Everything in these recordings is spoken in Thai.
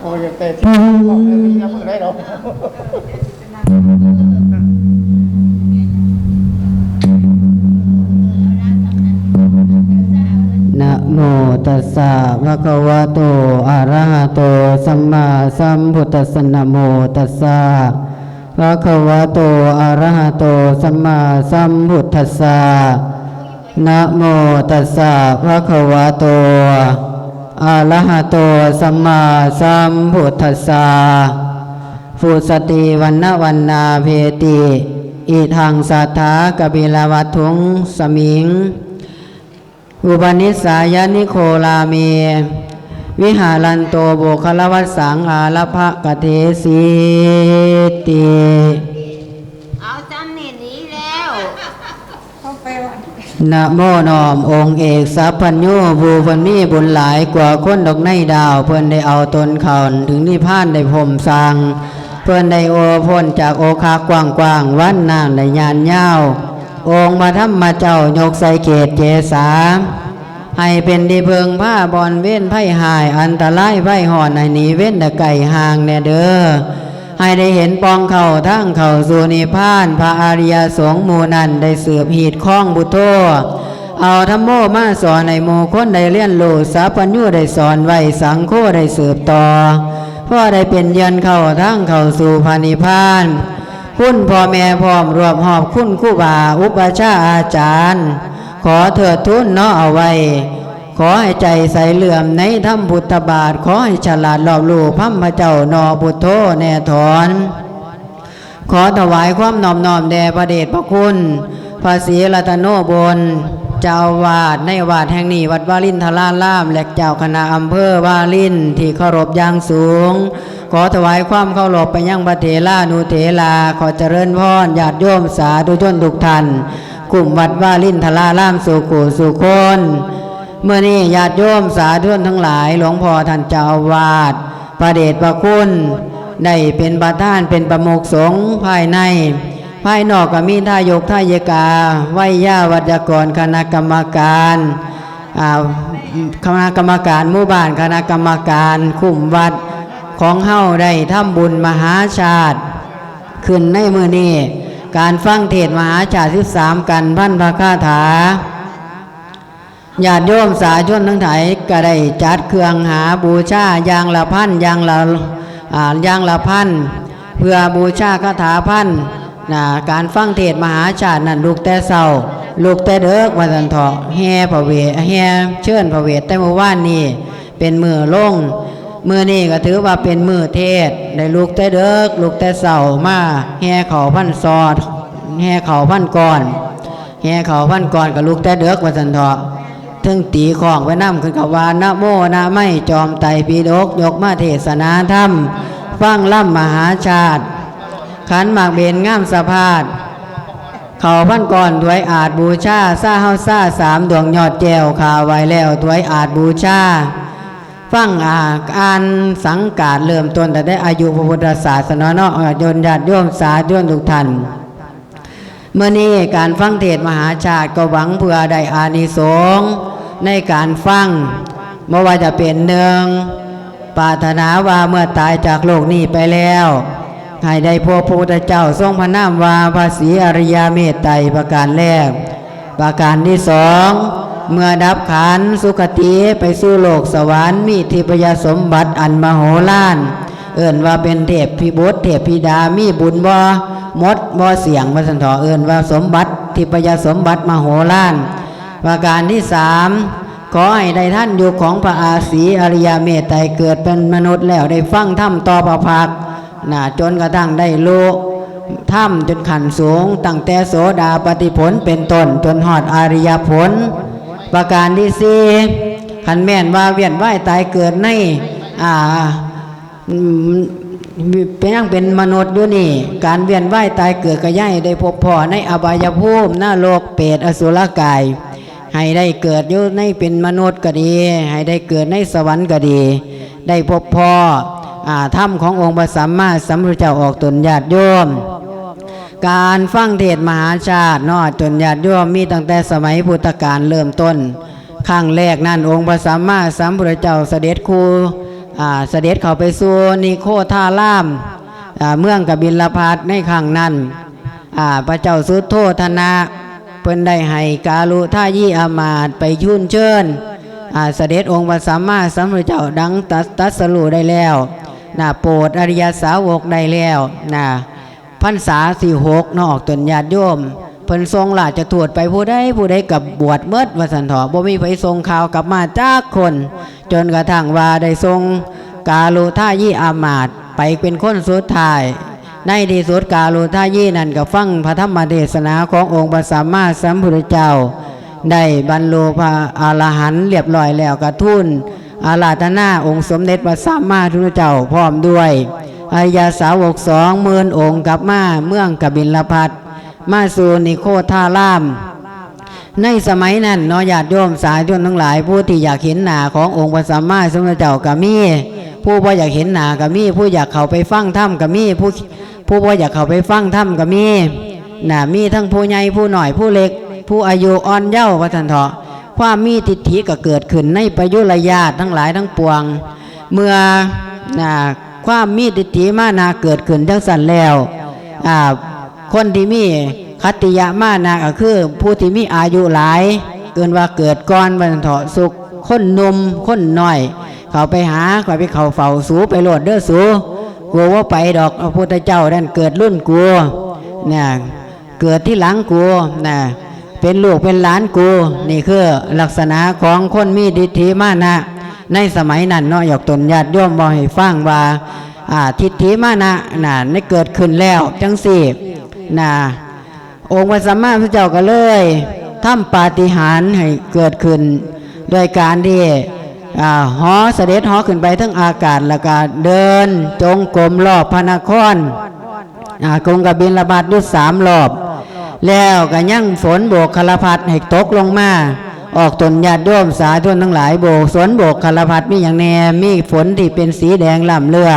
โอ้ยแต่ที่บอกเลยมีน้ำมือได้หรอกนะโมตัสสะภะคะวะโต อะระหะโต สัมมาสัมพุทธัสสะนะโมตัสสะภะคะวะโต อะระหะโต สัมมาสัมพุทธัสสะนะโมตัสสะภะคะวะโต อะระหะโตสัมมาสัมพุทธัสสะฟุสติวันนวันนาเพติ อิทังสัทธากบิลวัตุงสมิง อุปนิสายนิโคลาเม วิหารันโตโบคลวัสสังอาลภะกะเทสีติ เอาจำนี่นี้แล้ว นะโมนอมองค์เอกสัพพัญญูภูพันมีบุญหลายกว่าคนดอกในดาว เพื่อนได้เอาตนเขาถึงนิพพานได้พรมสร้าง เพื่อนได้โอพ้นจากโอคากว้างกว้างวันนางได้ยานยาว องค์มาธรรมเจ้ายกใส่เกตเจสาให้เป็นดีเพิงผ้าบอนเว้นไพ่หาย อันตรายไพ่หอนให้หนีเว้นตะไก่ห่างแน่เด้อ ให้ได้เห็นปองเข่าทั้งเข่าสูนิพานพระอริยสงฆ์มูนันได้เสือบหีดข้องบุตโตเอาธรรมโมมาสอนในหมู่คนได้เลี้ยนรู้สัพพัญญูได้สอนไว้สังโฆได้สืบต่อพ่อได้เป็นยือนเข่าทั้งเข่าสู่พานิพานคุณพ่อแม่พร้อมรวบหอบคุณคู่บาอุปชฌาอาจารย์ ขอเถิดทุนเนาะเอาไว้ ขอให้ใจใสเหลื่อมในธรรมพุทธบาท ขอให้ฉลาดรอบรู้พัมพระเจ้านอพุทโธแน่ถอน ขอถวายความนอมน้อมแด่พระเดชพระคุณ พระศรีรัตนโนบนเจ้าวาดในวาดแห่งนี้วัดวาลินทรารามและเจ้าคณะอำเภอวาลินที่เคารพอย่างสูง ขอถวายความเคารพไปยังพระเถรานุเถราขอเจริญพรญาติโยมสาธุชนทุกท่านกลุ่มวัดวาลินทรารามสุขุสุคน เมื่อนี้ญาติโยมสาธุชนทั้งหลาย หลวงพ่อท่านเจ้าวาสพระเดชพระคุณ ได้เป็นประธานเป็นประมุขสงฆ์ภายใน ภายนอกก็มีทายกทายกาไหวยาวัจกรคณะกรรมการคณะกรรมการหมู่บ้านคณะกรรมการคุ้มวัดของเฮาได้ทำบุญมหาชาติ ขึ้นในมือนี้การฟังเทศมหาชาติ13กันพันพระคาถา ญาติโยมสาชนทั้งไถายก็ได้จัดเครื่องหาบูชาอย่างละพันอย่างละอ่าอย่างละพันเพื่อบูชาคาถาพันนะการฟังเทศมหาชาตินั่นลูกแต่เศร้าลูกแต่เด็กวันสันเถาะแห่พระเวทแห่เชิญพระเวทแต่เมื่อวานนี้เป็นมือลงมือนี่ก็ถือว่าเป็นมือเทศน์ได้ลูกแต่เด็กลูกแต่เศร้ามาแห่เข่าพันซอดแห่เข่าพันก่อนแห่เข่าพันก่อนกับลูกแต่เด็กวันสันเถาะ ถึงตีของไปนั่ขึ้นกับว่านะโมนะไม่จอมไตปีดกยกมาเทศนาธรรมฟังล่ำมหาชาติ ขันหมากเบนง่ามสะพาด เขาพันก่อนถวยอาจบูชาซาเฮาซาสามดวงยอดแก้วข่าวไว้แล้วถวยอาจบูชาฟังอาอ่านสังกาดเริ่มต้นแต่ได้อายุพระพุทธศาสนาเนาะยนญาติโยมสาธุชนทุกท่านเมื่อนี้การฟังเทศมหาชาติก็หวังเพื่อได้อานิสงส์ ในการฟังไม่ว่าจะเป็นหนึ่งปรารถนาว่าเมื่อตายจากโลกนี้ไปแล้ว ให้ได้พบพระพุทธเจ้าทรงพระนามว่าภาษีอริยเมตไตรประการแรก ประการที่สองเมื่อดับขันสุคติไปสู่โลกสวรรค์มีทิพยสมบัติอันมโหฬารเอิ่นว่าเป็นเทพพิบุตรเทพพิดามีบุญบ่มดบ่เสียงวัสันทอเอิ่นว่าสมบัติทิพยสมบัติมโหฬาร ประการที่สามขอให้ได้ท่านอยู่ของพระอาศีอริยเมตไตรเกิดเป็นมนุษย์แล้วได้ฟังธรรมต่อประพักนะจนกระทั่งได้รู้ถ้ำจนขันสูง ตั้งแต่โสดาปฏิผลเป็นต้นจนหอดอริยผล ประการที่สี่ขันแม่นว่าเวียนว่ายตายเกิดในอ่าเป็นยังเป็นมนุษย์อยู่นี่ การเวียนว่ายตายเกิดก็ย่ายได้พบพ่อในอบายภูมิหน้าโลกเปรตอสุรกาย ให้ได้เกิดอยู่ในเป็นมนุษย์ก็ดี ให้ได้เกิดในสวรรค์ก็ดี ได้พบพ่ออ่าถ้ำขององค์พระสัมมาสัมพุทธเจ้าออกตนญาติโยม การฟังเทศมหาชาตินอดจนญาติโยมมีตั้งแต่สมัยพุทธกาลเริ่มต้นครั้งแรกนั่นองค์พระสัมมาสัมพุทธเจ้าเสด็จครูเสด็จเข้าไปสู่นิโคธารามอ่าเมืองกบิลพัทในครั้งนั้นพระเจ้าสุโธธนะ เพิ่นได้ให้กาลุท่ายี่อามาตไปยุ่นเชิญอาเสด็จองค์พระสัมมาสัมพุทธเจ้าดังตัสตัสรูได้แล้วนะโปรดอริยสาวกได้แล้วนะพรรษาสี่หกนอกตนญาติโยมเพิ่นทรงราชทูตไปผู้ใดผู้ใดกับบวชเมิดว่าสันถาะบ่มีไผทรงข่าวกลับมาจากคน จนกระทั่งว่าได้ทรงกาลูท่ายี่อามาตไปเป็นคนสุดท้าย ในที่สุดกาลูท่ายี่นั่นก็ฟังพระธรรมเทศนาขององค์พระสัมมาสัมพุทธเจ้า ได้บรรลุพระอรหันต์เรียบร้อยแล้วกระทุนอาราธนาองค์สมเด็จพระสัมมาสัมพุทธเจ้าพร้อมด้วยอริยสาวกสองหมื่นองค์กับมาเมืองกบิลพัทมาสูนิโคธาราม ในสมัยนั้นเนาะญาติโยมสายชนทั้งหลาย ผู้ที่อยากเห็นหน้าขององค์พระสัมมาสัมพุทธเจ้าก็มีผู้บ่อยากเห็นหน้าก็มีผู้อยากเข้าไปฟังธรรมก็มีผู้ ผู้บ่อยากเข้าไปฟังธรรมก็มีน่ะมีทั้งผู้ใหญ่ผู้หน่อยผู้เล็ก ผู้อายุอ่อนเย้าพระทันเถาะความมีทิฏฐิก็เกิดขึ้นในประยุรญาติทั้งหลายทั้งปวง เมื่อน่ะความมีทิฏฐิมานาเกิดขึ้นทั้งสันแล้วอ่าคนที่มีคติยะมานะก็คือ ผู้ที่มีอายุหลาย เกินว่าเกิดก่อนบรรเทาะสุขคนหนมคนน้อย เขาไปหาเขาไปเขาเฝ้าสูไปโหลดเด้อสู กลัวว่าไปดอกพระพุทธเจ้านั่นเกิดรุ่นกูเนี่ยเกิดที่หลังกูนะเป็นลูกเป็นหลานกูนี่คือลักษณะของคนมีดิทธิมานะ ในสมัยนั้นเนาะอยากตนญาติโยมบอกให้ฟังว่าอ่าทิฏฐิมานะน่ะได้เกิดขึ้นแล้วจังสี่นะองค์พระสัมมาสัมพุทธเจ้าก็เลยทำปาฏิหาริย์ให้เกิดขึ้น โดยการที่ หอเสด็จหอขึ้นไปทั้งอากาศแล้วก็เดิน จงกรมรอบพระนครอ่ากรุงกบินระบาดยุดสามรอบ แล้วก็ยั่งฝนโบกคลพัดให้ตกลงมาออกตนญาติโยมสาธุนทั้งหลายโบกสวนโบกคลพัดมีอย่างแน่มีฝนที่เป็นสีแดงล่ำเลือ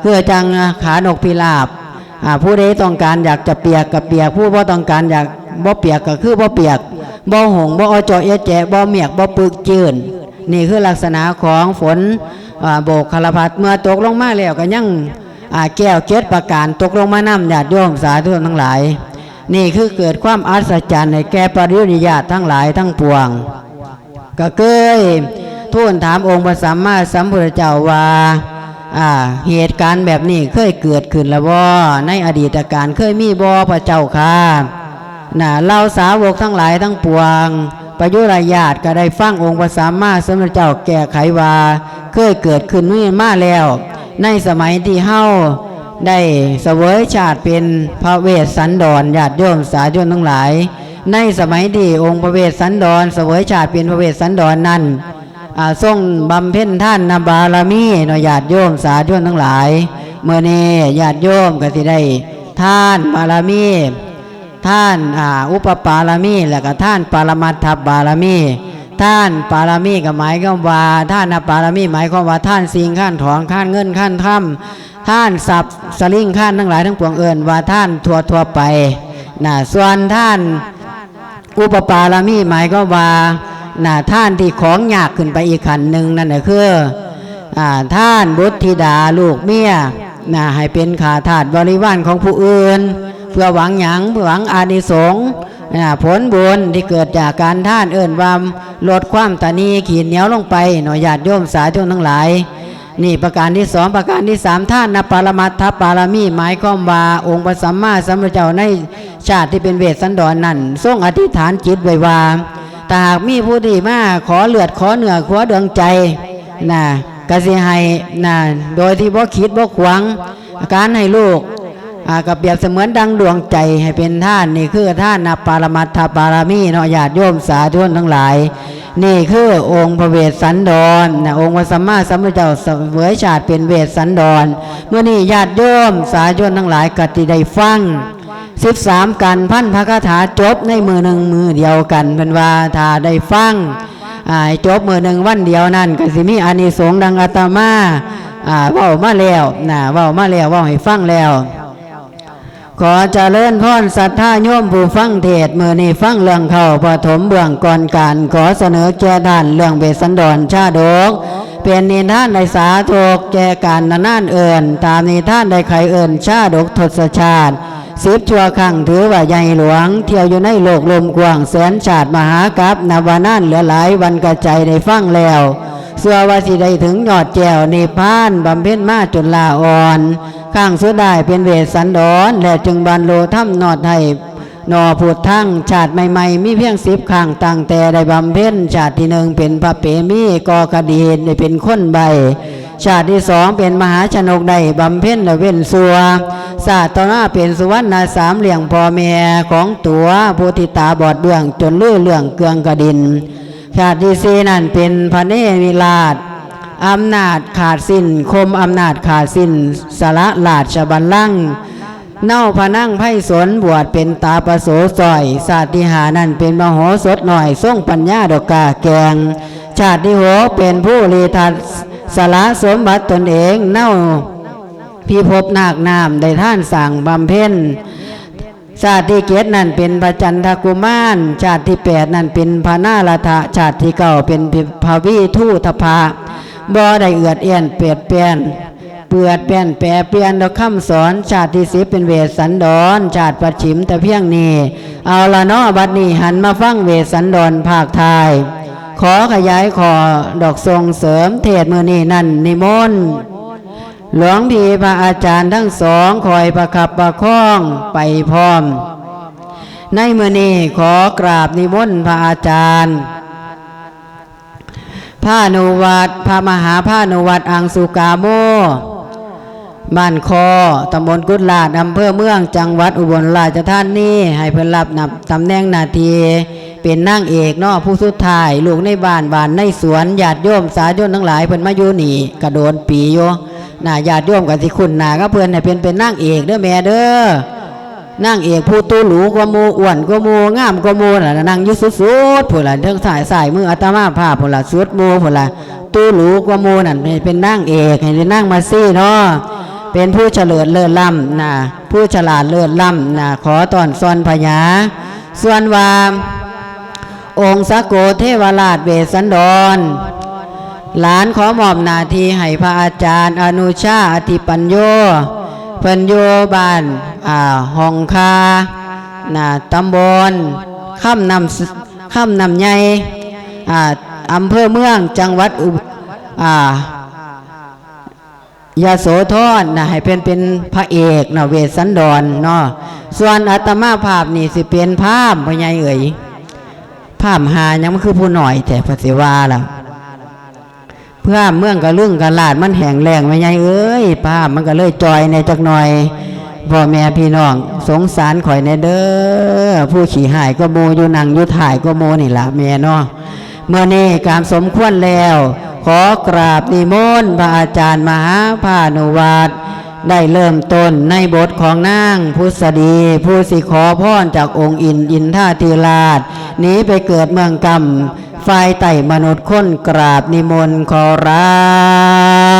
เพื่อจังขานกพิราบผู้ใดต้องการอยากจะเปียกกับเปียก ผู้บ่ต้องการอยากบ่เปียกก็คือบ่เปียกบ่หงบ่อจอเอะแจบ่เมียกบ่ปึกจืน นี่คือลักษณะของฝนโบกคลพัดเมื่อตกลงมาแล้วก็ยังอ่าแก้วเกศประการตกลงมาน้ำญาติโยมสาธุชนทั้งหลาย นี่คือเกิดความอัศจรรย์ในแก่ปริยุญาติทั้งหลายทั้งปวง ก็เคยทูลถามองค์พระสัมมาสัมพุทธเจ้าว่าอ่าเหตุการณ์แบบนี้เคยเกิดขึ้นแล้วบ่ในอดีตการเคยมีบ่พระเจ้าค่ะน่ะเราสาวกทั้งหลายทั้งปวง ประยุรญาติก็ได้ฟังองค์พระสัมมาสัมพุทธเจ้าแก้ไขว่าเคยเกิดขึ้นนี่มาแล้ว ในสมัยที่เฮาได้เสวยชาติเป็นพระเวสสันดรญาติโยมสาธุชนทั้งหลาย ในสมัยที่องค์พระเวสสันดรเสวยชาติเป็นพระเวสสันดรนั้นอ่าทรงบำเพ็ญท่านนาบารมีเนาะญาติโยมสาธุชนทั้งหลาย เมื่อนี้ญาติโยมก็สิได้ท่านบารมี ท่านอุปปารมีแล้วก็ท่านปารมัตถบารมีท่านปารมีก็หมายความว่าท่านปารมีหมายความว่าท่านสิงขั้นถองขั้นเงินขั้นถ้ำท่านสับสลิงขั้นทั้งหลายทั้งปวงเอิญว่าท่านทั่วทั่วไปนะส่วนท่านอุปปารมีหมายก็ว่านะท่านที่ของยากขึ้นไปอีกขันหนึ่งนั่นคืออ่าท่านบุตรธิดาลูกเมียนะให้เป็นขาถาดบริวารของผู้อื่น เพื่อหวังหยังเพื่อหวังอานิสงส์ผลบุญที่เกิดจากการท่านเอิ่นวามลดความตานีขีดเหนียวลงไปหน่อยญาติโยมสาธุทั้งหลาย นี่ประการที่สองประการที่สามท่านนปารมัตถปารมีหมายความว่าองค์พระสัมมาสัมพุทธเจ้าในชาติที่เป็นเวสสันดรนนั่นทรงอธิษฐานจิตไว้ว่าถ้าหากมีผู้ที่มาขอเลือดขอเหนือขอดวงใจนะกสิให้นะโดยที่บ่คิดบ่ขวางการให้ลูก กับเปรียบเสมือนดังดวงใจให้เป็นท่านนี่คือท่านนปารมัตถปารมีเนาะญาติโยมสาธุชนทั้งหลาย นี่คือองค์พระเวสสันดรนะองค์พระสัมมาสัมพุทธเจ้าเสวยชาติเป็นเวสสันดร เมื่อนี้ญาติโยมสาธุชนทั้งหลายกติได้ฟังสิบสามกันพันพระคาถาจบในมือหนึ่งมือเดียวกันเป็นว่าถ้าได้ฟังจบมือหนึ่งวันเดียวนั่นก็สิมีอานิสงส์ดังอาตมาอ่าเว้ามาแล้วนะเว้ามาแล้วเว้าให้ฟังแล้ว ขอเจริญพรศรัทธาโยมผู้ฟังเทศมือนี้ฟังเรื่องเข้าปฐมเบื้องก่อนการ ขอเสนอแก่ท่านเรื่องเวสสันดรชาดก เป็นนิท่านในสาโทกแก่การนานานเอิญตามนิท่านใดใครเอิญชาดกทศชาติสิบชั่วครั้งถือว่าใหญ่หลวง เที่ยวอยู่ในโลกลมกว้างแสนชาติมหากรับนาวานานเหลือหลายวันกระใจในฟังแล้วเสื้อว่าสิได้ถึงยอดแจวในพานบำเพ็ญมาจนลาอ่อน ข้างสุดได้เป็นเวสสันดรและจึงบรรโลถ้ำนอดให้นอผุดทั้งชาติใหม่ๆ มีเพียงสิบข้างตั้งแต่ได้บำเพ็ญชาติที่หนึ่งเป็นพระเปมีกอกระดีนได้เป็นคนใบ ชาติที่สองเป็นมหาชนกได้บำเพ็ญและเว้นสัวศาสตร์ต่อหน้าเป็นสุวรรณสามเหลี่ยงพ่อแม่ของตัวผู้ติตาบอดเบื้องจนเลื่อเรื่องเกลืองกระดิน ชาติที่สี่นั่นเป็นพระเนวิราช อำนาจขาดสิ้น คมอำนาจขาดสิ้น สละลาชบัลลังเน่าพนั่งไพ่สนบวชเป็นตาประโสสอยศาสตร์ที่หานั่นเป็นมโหสถหน่อยทรงปัญญาดอกกาแกง ชาติที่หเป็นผู้รีทัดสละสมบัติตนเองเน่าพิภพนาคนามได้ท่านสั่งบำเพ็ญชาติที่เกตนั่นเป็นพระจันทกุมาร ชาติที่แปดนั่นเป็นพระนาลทะชาติที่เก้าเป็นพระวิทูตภา บ่ได้เอือดเอียนเปลียดเปลียนเปือดเปลี่ยนแปรเปลี่ยนดอกคำสอน ชาติที่สิเป็นเวสันดรชาติปัจฉิมแต่เพียงนี้ เอาละเนาะบัดนี้หันมาฟังเวสันดรภาคไทย ขอขยายขอดอกทรงเสริมเทศมือนี้นั่นนิมนต์หลวงพี่พระอาจารย์ทั้งสองคอยประคับประคองไปพร้อม ในมือนี้ขอกราบนิมนต์พระอาจารย์ พระนุวัตพระมหาพระนุวัตอังสุกาโมบ้านคอตำบลกุดลาดอำเภอเมืองจังหวัดอุบลราชธานีให้เพิ่นรับนับตำแหน่งนาทีเป็นนางเอกนาะผู้สุดท้ายลูกในบ้านบ้านในสวนญาติโยมสาธุชนทั้งหลายเพิ่นมาอยู่นี่กระโดนปีโยน่าญาติโยมกับที่คุณนาก็เพิ่นให้เป็นเป็นนางเอกเด้อแม่เด้อ นางเอกผู้ตูหลูกว่ามูอ้วนกว่ามูงามกว่ามูน่ะนางยุสุดๆพุ่นล่ะเทั้งสายสายมืออาตมาภาพพุ่นล่ะสุดหมูพุ่นล่ะตูหลูกว่ามูนั่นเป็นนางเอกให้ได้นางมาซี่เนาะเป็นผู้เฉลิญเลิศล้ำนะผู้ฉลาดเลิศล้ำนะขอตอนซอนพญาส่วนว่าองค์สกโกเทวราชเวสันดร หลานขอมอบนาทีให้พระอาจารย์ อนุชาอธิปัญโย เพิ่นโยบ้านอ่าห้องคานะตำบลข้ามนำข้ามนำใหญ่อ่าอำเภอเมืองจังหวัดอุบอ่ายาโสธรนะให้เป็นเป็นพระเอกนะเวสันดรเนาะส่วนอาตมาภาพนี่สิเป็นภาพพญายเอ๋ยภาพหายังมันคือผู้หน่อยแต่พระศิวาล่ะ เพื่อเมืองกระลึงกระลาดมันแห้งแรงพญายเอ้ยภาพมันก็เลยจอยในจักหน่อยพ่อแม่พี่น้อง สงสารข่อยในเด้อผู้ขี่หายก็โมอยู่นังอยู่ถ่ายก็โมนี่ละแม่เนาะเมื่อนี้การสมควรแล้ว ขอกราบนิมนต์พระอาจารย์มหาพานุวัตรได้เริ่มต้นในบทของนางพุทธดีผู้สิขอพรจากองค์อินอินท่าธีราชหนีไปเกิดเมืองกรรม ฝ่ายไต่มนุษย์ค้นกราบนิมนต์ขอรับ